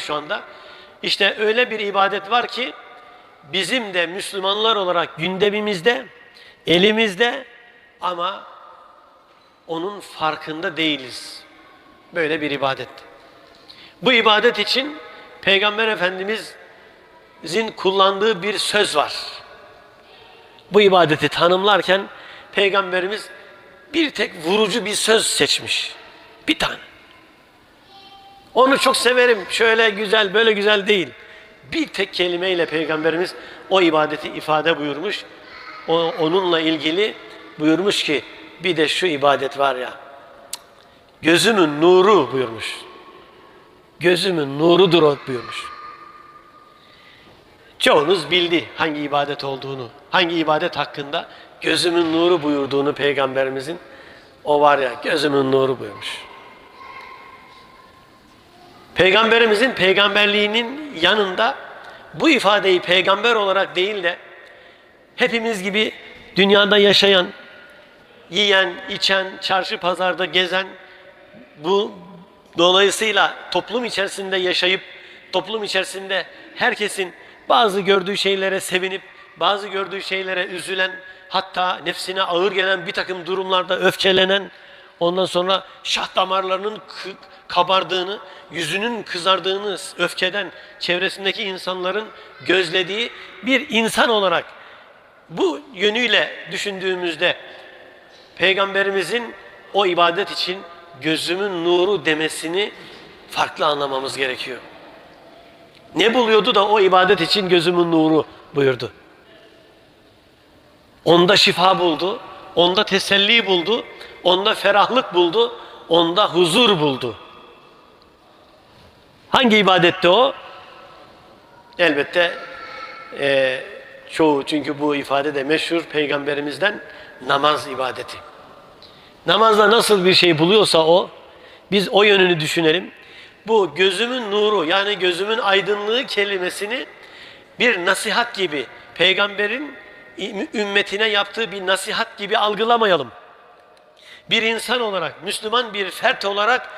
şu anda. İşte öyle bir ibadet var ki bizim de Müslümanlar olarak gündemimizde, elimizde ama onun farkında değiliz. Böyle bir ibadet. Bu ibadet için Peygamber Efendimizin kullandığı bir söz var. Bu ibadeti tanımlarken Peygamberimiz bir tek vurucu bir söz seçmiş. Bir tane. Onu çok severim. Şöyle güzel, böyle güzel değil. Bir tek kelimeyle Peygamberimiz o ibadeti ifade buyurmuş. O, onunla ilgili buyurmuş ki bir de şu ibadet var ya. Gözümün nuru buyurmuş. Gözümün nurudur o buyurmuş. Çoğunuz bildi hangi ibadet olduğunu, hangi ibadet hakkında gözümün nuru buyurduğunu Peygamberimizin. O var ya gözümün nuru buyurmuş. Peygamberimizin peygamberliğinin yanında bu ifadeyi peygamber olarak değil de hepimiz gibi dünyada yaşayan, yiyen, içen, çarşı pazarda gezen, bu dolayısıyla toplum içerisinde yaşayıp toplum içerisinde herkesin bazı gördüğü şeylere sevinip bazı gördüğü şeylere üzülen hatta nefsine ağır gelen bir takım durumlarda öfkelenen ondan sonra şah damarlarının kabardığını, yüzünün kızardığını öfkeden çevresindeki insanların gözlediği bir insan olarak bu yönüyle düşündüğümüzde Peygamberimizin o ibadet için gözümün nuru demesini farklı anlamamız gerekiyor. Ne buluyordu da o ibadet için gözümün nuru buyurdu. Onda şifa buldu, onda teselli buldu, onda ferahlık buldu, onda huzur buldu. Hangi ibadette o? Elbette eee, çoğu çünkü bu ifade de meşhur peygamberimizden namaz ibadeti. Namazda nasıl bir şey buluyorsa o, biz o yönünü düşünelim. Bu gözümün nuru yani gözümün aydınlığı kelimesini bir nasihat gibi, peygamberin ümmetine yaptığı bir nasihat gibi algılamayalım. Bir insan olarak, Müslüman bir fert olarak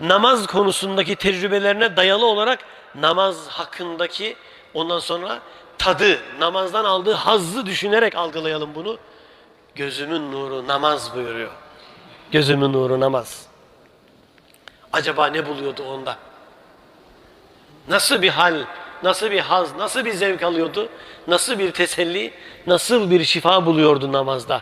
namaz konusundaki tecrübelerine dayalı olarak namaz hakkındaki ondan sonra tadı, namazdan aldığı hazzı düşünerek algılayalım bunu. Gözümün nuru namaz buyuruyor. Gözümün nuru namaz. Acaba ne buluyordu onda? Nasıl bir hal, nasıl bir haz, nasıl bir zevk alıyordu? Nasıl bir teselli, nasıl bir şifa buluyordu namazda?